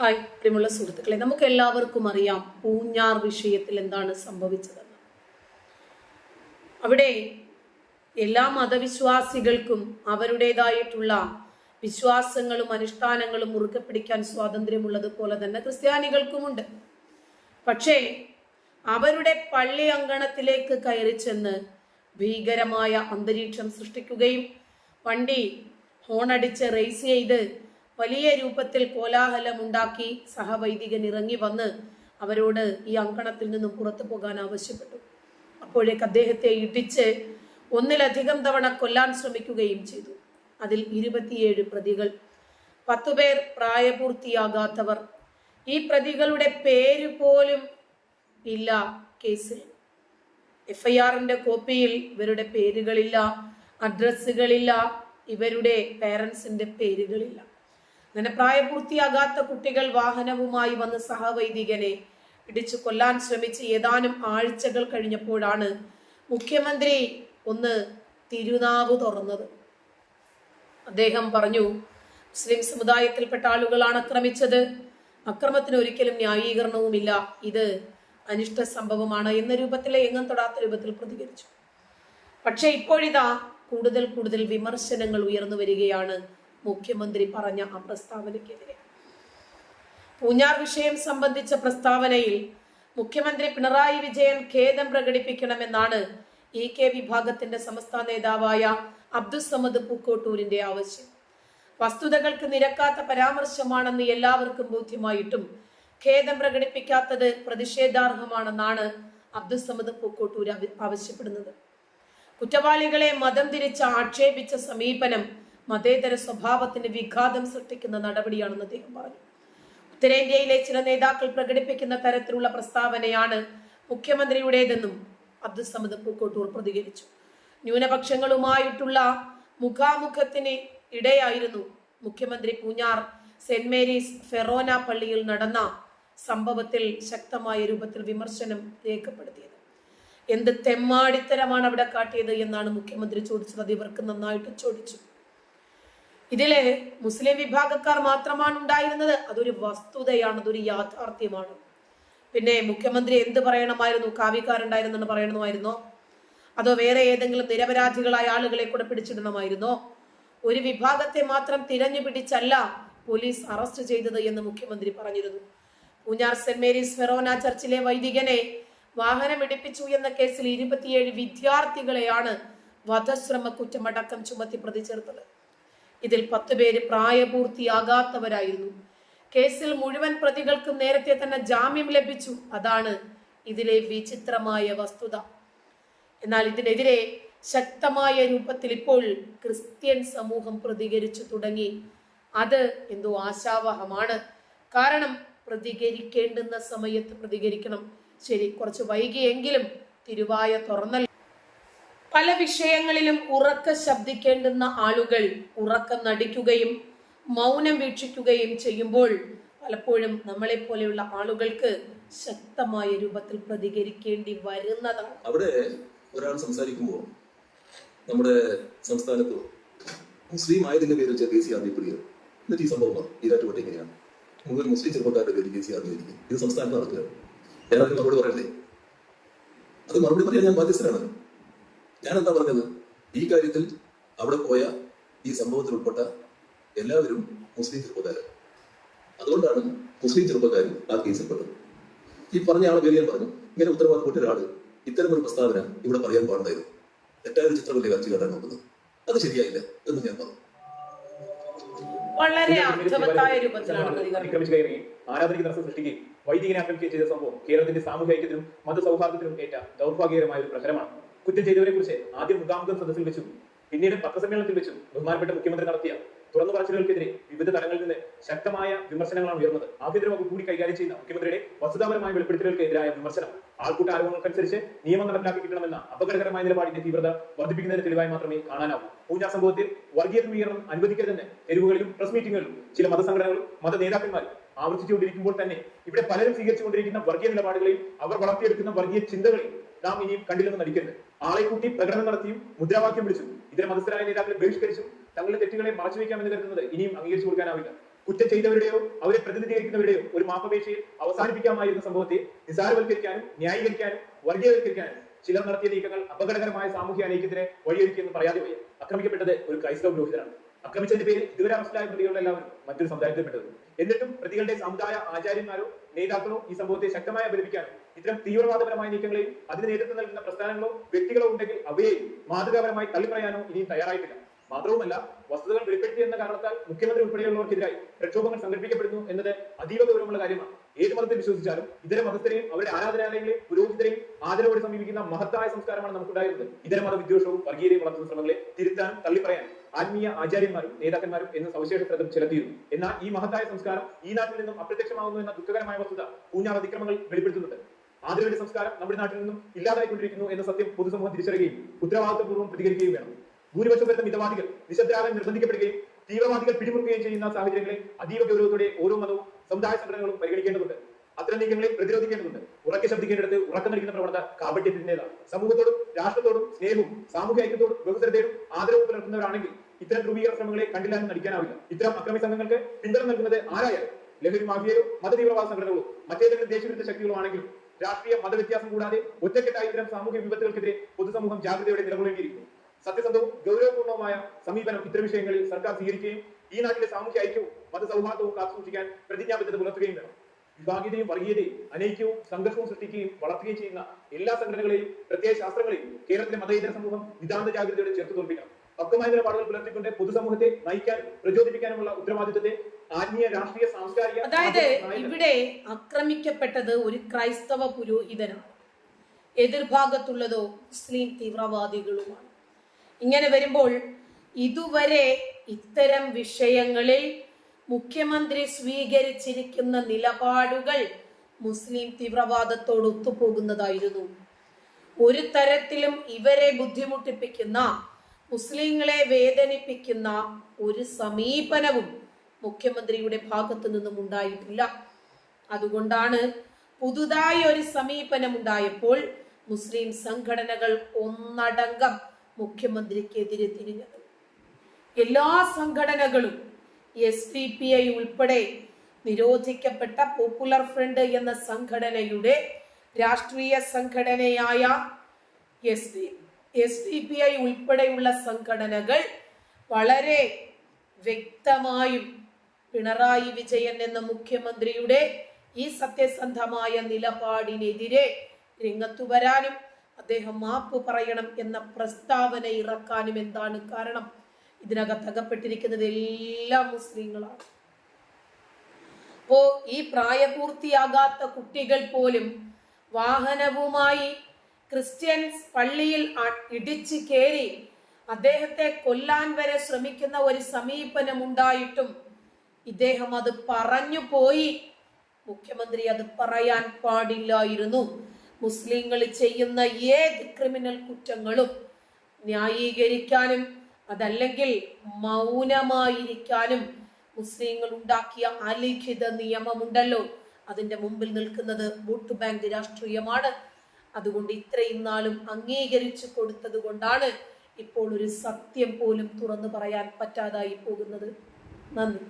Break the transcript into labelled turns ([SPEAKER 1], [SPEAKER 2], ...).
[SPEAKER 1] Hi പ്രിയമുള്ള സുഹൃത്തുക്കളെ നമുക്ക് എല്ലാവർക്കും അറിയാം പൂഞ്ഞാർ വിഷയത്തിൽ എന്താണ് സംഭവിച്ചതെന്ന്. അവിടെ എല്ലാ മതവിശ്വാസികൾക്കും അവരുടേതായിട്ടുള്ള വിശ്വാസങ്ങളും അനുഷ്ഠാനങ്ങളും മുറുകെ പിടിക്കാൻ സ്വാതന്ത്ര്യമുള്ളതുപോലെ തന്നെ ക്രിസ്ത്യാനികൾക്കുമുണ്ട്. പക്ഷേ അവരുടെ പള്ളി അങ്കണത്തിലേക്ക് കയറി ചെന്ന് ഭീകരമായ അന്തരീക്ഷം സൃഷ്ടിക്കുകയും വണ്ടി ഹോണടിച്ച് റേസ് ചെയ്ത് വലിയ രൂപത്തിൽ കോലാഹലമുണ്ടാക്കി സഹവൈദികൻ ഇറങ്ങി വന്ന് അവരോട് ഈ അങ്കണത്തിൽ നിന്നും പുറത്തു പോകാൻ ആവശ്യപ്പെട്ടു. അപ്പോഴേക്ക് അദ്ദേഹത്തെ ഇടിച്ച് ഒന്നിലധികം തവണ കൊല്ലാൻ ശ്രമിക്കുകയും ചെയ്തു. അതിൽ ഇരുപത്തിയേഴ് പ്രതികൾ. പത്തുപേർ പ്രായപൂർത്തിയാകാത്തവർ. ഈ പ്രതികളുടെ പേര് പോലും ഇല്ല കേസിൽ. എഫ്ഐആറിന്റെ കോപ്പിയിൽ ഇവരുടെ പേരുകളില്ല അഡ്രസ്സുകളില്ല ഇവരുടെ പേരൻസിന്റെ പേരുകളില്ല. അങ്ങനെ പ്രായപൂർത്തിയാകാത്ത കുട്ടികൾ വാഹനവുമായി വന്ന് സഹവൈദികനെ ഇടിച്ചു കൊല്ലാൻ ശ്രമിച്ച് ഏതാനും ആഴ്ചകൾ കഴിഞ്ഞപ്പോഴാണ് മുഖ്യമന്ത്രി ഒന്ന് തിരുനാവ് തുറന്നത്. അദ്ദേഹം പറഞ്ഞു മുസ്ലിം സമുദായത്തിൽപ്പെട്ട ആളുകളാണ് ആക്രമിച്ചത്. അക്രമത്തിന് ഒരിക്കലും ന്യായീകരണവുമില്ല. ഇത് അനിഷ്ട സംഭവമാണ് എന്ന രൂപത്തിലെ എങ്ങും തൊടാത്ത രൂപത്തിൽ പ്രതികരിച്ചു. പക്ഷേ ഇപ്പോഴിതാ കൂടുതൽ കൂടുതൽ വിമർശനങ്ങൾ ഉയർന്നു വരികയാണ് മുഖ്യമന്ത്രി പറഞ്ഞ ആ പ്രസ്താവനയ്ക്കെതിരെ. പൂഞ്ഞാർ വിഷയം സംബന്ധിച്ച പ്രസ്താവനയിൽ മുഖ്യമന്ത്രി പിണറായി വിജയൻ ഖേദം പ്രകടിപ്പിക്കണമെന്നാണ് ഇ കെ വിഭാഗത്തിന്റെ സംസ്ഥാന നേതാവായ അബ്ദുസമദ് പൂക്കോട്ടൂരിന്റെ ആവശ്യം. വസ്തുതകൾക്ക് നിരക്കാത്ത പരാമർശമാണെന്ന് എല്ലാവർക്കും ബോധ്യമായിട്ടും ഖേദം പ്രകടിപ്പിക്കാത്തത് പ്രതിഷേധാർഹമാണെന്നാണ് അബ്ദുസമദ് പൂക്കോട്ടൂർ ആവ- ആവശ്യപ്പെടുന്നത്. കുറ്റവാളികളെ മതം തിരിച്ച് ആക്ഷേപിച്ച സമീപനം മതേതര സ്വഭാവത്തിന് വിഘാതം സൃഷ്ടിക്കുന്ന നടപടിയാണെന്ന് അദ്ദേഹം പറഞ്ഞു. ഉത്തരേന്ത്യയിലെ ചില നേതാക്കൾ പ്രകടിപ്പിക്കുന്ന തരത്തിലുള്ള പ്രസ്താവനയാണ് മുഖ്യമന്ത്രിയുടേതെന്നും അബ്ദുസമദ് പൂക്കോട്ടൂർ പ്രതികരിച്ചു. ന്യൂനപക്ഷങ്ങളുമായിട്ടുള്ള മുഖാമുഖത്തിന് ഇടയായിരുന്നു മുഖ്യമന്ത്രി പൂഞ്ഞാർ സെന്റ് മേരീസ് ഫെറോന പള്ളിയിൽ നടന്ന സംഭവത്തിൽ ശക്തമായ രൂപത്തിൽ വിമർശനം രേഖപ്പെടുത്തിയത്. എന്ത് തെമ്മാടിത്തരമാണ് അവിടെ കാട്ടിയത് എന്നാണ് മുഖ്യമന്ത്രി ചോദിച്ചത്. അത് ഇവർക്ക് നന്നായിട്ട് ചോദിച്ചു. ഇതിൽ മുസ്ലിം വിഭാഗക്കാർ മാത്രമാണ് ഉണ്ടായിരുന്നത്. അതൊരു വസ്തുതയാണ് അതൊരു യാഥാർത്ഥ്യമാണ്. പിന്നെ മുഖ്യമന്ത്രി എന്ത് പറയണമായിരുന്നു? കാവ്യക്കാരുണ്ടായിരുന്നെന്ന് പറയണമായിരുന്നോ? അതോ വേറെ ഏതെങ്കിലും നിരപരാധികളായ ആളുകളെ കൂടെ പിടിച്ചിടണമായിരുന്നോ? ഒരു വിഭാഗത്തെ മാത്രം തിരഞ്ഞു പിടിച്ചല്ല പോലീസ് അറസ്റ്റ് ചെയ്തത് എന്ന് മുഖ്യമന്ത്രി പറഞ്ഞിരുന്നു. പൂഞ്ഞാർ സെന്റ് മേരീസ് ഫെറോന ചർച്ചിലെ വൈദികനെ വാഹനം ഇടിപ്പിച്ചു എന്ന കേസിൽ ഇരുപത്തിയേഴ് വിദ്യാർത്ഥികളെയാണ് വധശ്രമ കുറ്റമടക്കം ചുമത്തി പ്രതി ചേർത്തത് ഇതിൽ പത്ത് പേര് പ്രായപൂർത്തിയാകാത്തവരായിരുന്നു. കേസിൽ മുഴുവൻ പ്രതികൾക്കും നേരത്തെ തന്നെ ജാമ്യം ലഭിച്ചു. അതാണ് ഇതിലെ വിചിത്രമായ വസ്തുത. എന്നാൽ ഇതിനെതിരെ ശക്തമായ രൂപത്തിൽ ഇപ്പോൾ ക്രിസ്ത്യൻ സമൂഹം പ്രതികരിച്ചു തുടങ്ങി. അത് എന്തോ ആശാവഹമാണ്. കാരണം പ്രതികരിക്കേണ്ടുന്ന സമയത്ത് പ്രതികരിക്കണം. ശരി കുറച്ച് വൈകിയെങ്കിലും തിരുവായ തുറന്നൽ പല വിഷയങ്ങളിലും ഉറക്ക ശബ്ദിക്കേണ്ടുന്ന ആളുകൾ ഉറക്കം നടിക്കുകയും മൗനം വീക്ഷിക്കുകയും ചെയ്യുമ്പോൾ പലപ്പോഴും നമ്മളെ പോലെയുള്ള ആളുകൾക്ക് ശക്തമായ രൂപത്തിൽ പ്രതികരിക്കേണ്ടി വരുന്നതാണ്.
[SPEAKER 2] അവിടെ ഒരാൾ സംസാരിക്കുമ്പോൾ നമ്മുടെ സംസ്ഥാനത്ത് മുസ്ലിം ആയതിന്റെ പേരിൽ വെച്ചാൽ ദേശീയ സി ആർ പിടിയത് എന്നിട്ട് ഈ സംഭവം ഈരാറ്റുപേട്ട എങ്ങനെയാണ്? മുഴുവൻ മുസ്ലിം ചെറുപ്പക്കാരുടെ പേര് ദേശീയ ആദ്യം ആർ ഇരിക്കും. ഇത് സംസ്ഥാനത്ത് നടക്കുക. ഞാൻ അതിന് മറുപടി പറയണ്ടേ? അത് മറുപടി പറയാൻ ഞാൻ ബാധ്യസ്ഥനാണ്. ഞാൻ എന്താ പറഞ്ഞത്? ഈ കാര്യത്തിൽ അവിടെ പോയ ഈ സംഭവത്തിൽ ഉൾപ്പെട്ട എല്ലാവരും മുസ്ലിം ചെറുപ്പക്കാരൻ അതുകൊണ്ടാണ് മുസ്ലിം ചെറുപ്പക്കാരും ആ കേസിൽപ്പെട്ടത്. ഈ പറഞ്ഞ ആളെ പേര് ഞാൻ പറഞ്ഞു. ഇങ്ങനെ ഉത്തരവാദിത്തപ്പെട്ട ഒരാൾ ഇത്തരം ഒരു പ്രസ്താവന ഇവിടെ പറയാൻ പാടുണ്ടായിരുന്നു. തെറ്റായ ഒരു ചിത്രമല്ലേ വരച്ചു കാട്ടാൻ നോക്കുന്നത്? അത് ശരിയായില്ല എന്ന് ഞാൻ പറഞ്ഞു.
[SPEAKER 1] വളരെ അർത്ഥവത്തായ രൂപത്തിലാണ്
[SPEAKER 3] ആരാധനയ്ക്ക് സൃഷ്ടിക്കുകയും വൈദികനെ ആക്രമിക്കുകയും ചെയ്ത സംഭവം കേരളത്തിന്റെ സാമൂഹ്യ ഐക്യത്തിനും മതസൗഹാർദ്ദത്തിനും ഏറ്റ ദൗർഭാഗ്യകരമായ ഒരു പ്രഹരമാണ്. കുറ്റം ചെയ്തവരെ കുറിച്ച് ആദ്യം മുഖാമുഖം സദസ്സിൽ വെച്ചു. പിന്നീട് പത്രസമ്മേളനത്തിൽ വെച്ചു. ബഹുമാനപ്പെട്ട മുഖ്യമന്ത്രി നടത്തിയ തുറന്നു പറച്ചിലുകൾക്കെതിരെ വിവിധ തലങ്ങളിൽ നിന്ന് ശക്തമായ വിമർശനങ്ങളാണ് ഉയർന്നത്. ആഭ്യന്തര വകുപ്പ് കൂടി കൈകാര്യം ചെയ്യുന്ന മുഖ്യമന്ത്രിയുടെ വസ്തുതാപരമായ വെളിപ്പെടുത്തലുകൾക്കെതിരായ വിമർശനം ആൾക്കൂട്ട ആരോപണങ്ങൾക്കനുസരിച്ച് നിയമം നടപ്പിലാക്കി കിട്ടണമെന്ന അപകടകരമായ നിലപാടിന്റെ തീവ്രത വർദ്ധിപ്പിക്കുന്നതിന് തെളിവായി മാത്രമേ കാണാനാവൂ. പൂജാ സംഭവത്തിൽ വർഗീയ ധ്രുവീകരണം അനുവദിക്കരുതെന്ന് തെരുവുകളിലും പ്രസ് മീറ്റിംഗുകളിലും ചില മതസംഘടനകളും മത നേതാക്കന്മാരും ആവർത്തിച്ചുകൊണ്ടിരിക്കുമ്പോൾ തന്നെ ഇവിടെ പലരും സ്വീകരിച്ചുകൊണ്ടിരിക്കുന്ന വർഗീയ നിലപാടുകളെയും അവർ വളർത്തിയെടുക്കുന്ന വർഗീയ ചിന്തകളെയും നാം ഇനിയും കണ്ടില്ലെന്ന് നടിക്കരുത്. ആളെ കൂട്ടി പ്രകടനം നടത്തിയും മുദ്രാവാക്യം വിളിച്ചും. ഇതര മതസ്ഥരായ നേതാക്കളെ ബഹിഷ്കരിച്ചു തങ്ങളുടെ തെറ്റുകളെ മറച്ചുവെക്കാമെന്ന് കരുതുന്നത് ഇനിയും അംഗീകരിച്ചു കൊടുക്കാനാവില്ല. കുറ്റം ചെയ്തവരുടെയോ അവരെ പ്രതിനിധീകരിക്കുന്നവരുടെയോ ഒരു മാപ്പപേക്ഷയിൽ അവസാനിപ്പിക്കാമായിരുന്ന സംഭവത്തെ നിസാരവൽക്കരിക്കാനും ന്യായീകരിക്കാനും വർഗീയവൽക്കരിക്കാനും ചിലർ നടത്തിയ നീക്കങ്ങൾ അപകടകരമായ സാമൂഹ്യ അനൈക്യത്തിന് വഴിയൊരുക്കിയെന്ന് പറയാതെ വയ്യ. ആക്രമിക്കപ്പെട്ടത് ഒരു ക്രൈസ്തവ പുരോഹിതനാണ്. ആക്രമിച്ചതിന്റെ പേരിൽ ഇതുവരെ അറസ്റ്റിലായ പ്രതികളെല്ലാവരും മറ്റൊരു സമുദായത്തിൽപ്പെട്ടത്. എന്നിട്ടും പ്രതികളുടെ സമുദായ ആചാര്യന്മാരോ നേതാക്കളോ ഈ സംഭവത്തെ ശക്തമായി അപലപിക്കാനും ഇത്തരം തീവ്രവാദപരമായ നീക്കങ്ങളെയും അതിന് നേതൃത്വം നൽകുന്ന പ്രസ്ഥാനങ്ങളോ വ്യക്തികളോ ഉണ്ടെങ്കിൽ അവയെ മാതൃകാപരമായി തള്ളിപ്പറയാനോ ഇനിയും തയ്യാറായിട്ടില്ല. മാത്രവുമല്ല വസ്തുതകൾ വെളിപ്പെടുത്തി എന്ന കാരണത്താൽ മുഖ്യമന്ത്രി ഉൾപ്പെടെയുള്ളവർക്കെതിരായി പ്രക്ഷോഭങ്ങൾ സംഘടിപ്പിക്കപ്പെടുന്നു എന്നത് അതീവ ഗൗരവമുള്ള കാര്യമാണ്. ഏത് മതത്തിൽ വിശ്വസിച്ചാലും ഇതര മതസ്ഥരെയും അവരുടെ ആരാധനാലയങ്ങളെയും പുരോഹിതരെയും ആദരവോടെ സമീപിക്കുന്ന മഹത്തായ സംസ്കാരമാണ് നമുക്കുണ്ടായിരുന്നത്. ഇതര മത വിദ്വേഷവും വർഗീയതയും വളർത്തുന്ന ശ്രമങ്ങളെ തിരുത്താനും തള്ളിപ്പറയാനും ആത്മീയ ആചാര്യന്മാരും നേതാക്കന്മാരും എന്ന സവിശേഷ പ്രതം ചെലുത്തിയിരുന്നു. എന്നാൽ ഈ മഹത്തായ സംസ്കാരം ഈ നാട്ടിൽ നിന്നും അപ്രത്യക്ഷമാകുന്നു എന്ന ദുഃഖകരമായ വസ്തുത പൂഞ്ഞാർ അതിക്രമങ്ങൾ വെളിപ്പെടുത്തുന്നുണ്ട്. ആദരവിന്റെ സംസ്കാരം നമ്മുടെ നാട്ടിൽ നിന്നും ഇല്ലാതായിക്കൊണ്ടിരിക്കുന്നു എന്ന സത്യം പൊതുസമൂഹം തിരിച്ചറിയുകയും ഉത്തരവാദിത്തപൂർവം പ്രതികരിക്കുകയും വേണം. ഭൂരിപക്ഷം വരുന്ന മിതവാദികൾ നിശബ്ദരാകാൻ നിർബന്ധിക്കപ്പെടുകയും തീവ്രവാദികൾ പിടിമുറുക്കുകയും ചെയ്യുന്ന സാഹചര്യങ്ങളെ അതീവ ഗൗരവത്തോടെ ഓരോ മതവും സമുദായ സംഘടനകളും പരിഗണിക്കേണ്ടതുണ്ട്. അത്തരം നീക്കങ്ങളെ പ്രതിരോധിക്കേണ്ടതുണ്ട്. ഉറക്കെ ശബ്ദിക്കേണ്ടടുത്ത് ഉറക്കം നൽകുന്ന പ്രവണത കാപട്യത്തിന്റേതാണ് സമൂഹത്തോടും രാഷ്ട്രത്തോടും സ്നേഹവും സാമൂഹ്യ ഐക്യത്തോടും ബഹുതരതയോടും ആദരവും പുലർത്തുന്നവരാണെങ്കിൽ ഇത്തരം ധ്രുവീകരണ ശ്രമങ്ങളെ കണ്ടില്ലാന്ന് നടിക്കാനാവില്ല. ഇത്തരം അക്രമി സംഘങ്ങൾക്ക് പിന്തുണ നൽകുന്നത് ആരായാലും? ലഹരി മാഫിയയോ മതതീവ്രവാദ സംഘടനകളോ മറ്റേതെങ്കിലും ദേശവിരുദ്ധ ശക്തികളോ ആണെങ്കിലും രാഷ്ട്രീയ മതവ്യത്യാസം കൂടാതെ ഒറ്റക്കെട്ടായി ഇത്തരം സാമൂഹ്യ വിപത്തുകൾക്കെതിരെ പൊതുസമൂഹം ജാഗ്രതയോടെ നിലകൊള്ളേണ്ടിയിരിക്കുന്നു സത്യസന്ധവും ഗൗരവപൂർണവുമായ സമീപനം ഇത്തരം വിഷയങ്ങളിൽ സർക്കാർ സ്വീകരിക്കുകയും ഈ നാട്ടിലെ സാമൂഹ്യ ഐക്യവും മതസൗഹാർദ്ദവും കാത്തുസൂക്ഷിക്കാൻ പ്രതിജ്ഞാബദ്ധത പുലർത്തുകയും വേണം. വിഭാഗീയതയും വർഗീയതയും അനൈക്യവും സംഘർഷവും സൃഷ്ടിക്കുകയും വളർത്തുകയും ചെയ്യുന്ന എല്ലാ സംഘടനകളെയും പ്രത്യേക ശാസ്ത്രങ്ങളെയും കേരളത്തിലെ മതേതര സമൂഹം നിതാന്ത ജാഗ്രതയോടെ ചേർത്ത് തോൽപ്പിക്കണം. പക്വമായ നിലപാടുകൾ പുലർത്തിക്കൊണ്ട് പൊതുസമൂഹത്തെ നയിക്കാനും പ്രചോദിപ്പിക്കാനുമുള്ള ഉത്തരവാദിത്തത്തെ
[SPEAKER 1] അതായത് ഇവിടെ ആക്രമിക്കപ്പെട്ടത് ഒരു ക്രൈസ്തവ പുരോഹിതനാണ് എതിർഭാഗത്തുള്ളതോ മുസ്ലിം തീവ്രവാദികളുമാണ്. ഇങ്ങനെ വരുമ്പോൾ ഇതുവരെ ഇത്തരം വിഷയങ്ങളിൽ മുഖ്യമന്ത്രി സ്വീകരിച്ചിരിക്കുന്ന നിലപാടുകൾ മുസ്ലിം തീവ്രവാദത്തോട് ഒത്തുപോകുന്നതായിരുന്നു. ഒരു തരത്തിലും ഇവരെ ബുദ്ധിമുട്ടിപ്പിക്കുന്ന മുസ്ലിങ്ങളെ വേദനിപ്പിക്കുന്ന ഒരു സമീപനവും മുഖ്യമന്ത്രിയുടെ ഭാഗത്തു നിന്നും ഉണ്ടായിട്ടില്ല. അതുകൊണ്ടാണ് പുതുതായി ഒരു സമീപനം ഉണ്ടായപ്പോൾ മുസ്ലിം സംഘടനകൾ ഒന്നടങ്കം മുഖ്യമന്ത്രിക്കെതിരെ തിരിഞ്ഞത്. എല്ലാ സംഘടനകളും എസ് ഡി പി ഐ ഉൾപ്പെടെ നിരോധിക്കപ്പെട്ട പോപ്പുലർ ഫ്രണ്ട് എന്ന സംഘടനയുടെ രാഷ്ട്രീയ സംഘടനയായ S D S D P I ഉൾപ്പെടെയുള്ള സംഘടനകൾ വളരെ വ്യക്തമായും പിണറായി വിജയൻ എന്ന മുഖ്യമന്ത്രിയുടെ ഈ സത്യസന്ധമായ നിലപാടിനെതിരെ രംഗത്തു വരാനും അദ്ദേഹം മാപ്പ് പറയണം എന്ന പ്രസ്താവന ഇറക്കാനും എന്താണ് കാരണം? ഇതിനകത്ത് അകപ്പെട്ടിരിക്കുന്നത് എല്ലാ മുസ്ലിങ്ങളാണ്. അപ്പോ ഈ പ്രായപൂർത്തിയാകാത്ത കുട്ടികൾ പോലും വാഹനവുമായി ക്രിസ്ത്യൻസ് പള്ളിയിൽ ഇടിച്ചു കയറി അദ്ദേഹത്തെ കൊല്ലാൻ വരെ ശ്രമിക്കുന്ന ഒരു സമീപനം ഉണ്ടായിട്ടും ഇദ്ദേഹം അത് പറഞ്ഞു പോയി. മുഖ്യമന്ത്രി അത് പറയാൻ പാടില്ലായിരുന്നു. മുസ്ലിങ്ങൾ ചെയ്യുന്ന ഏത് ക്രിമിനൽ കുറ്റങ്ങളും ന്യായീകരിക്കാനും അതല്ലെങ്കിൽ മൗനമായിരിക്കാനും മുസ്ലിങ്ങൾ ഉണ്ടാക്കിയ അലിഖിത നിയമമുണ്ടല്ലോ. അതിന്റെ മുമ്പിൽ നിൽക്കുന്നത് വോട്ട് ബാങ്ക് രാഷ്ട്രീയമാണ്. അതുകൊണ്ട് ഇത്രയും നാളും അംഗീകരിച്ചു കൊടുത്തത് കൊണ്ടാണ് ഇപ്പോൾ ഒരു സത്യം പോലും തുറന്നു പറയാൻ പറ്റാതായി പോകുന്നത്. നന്ദി.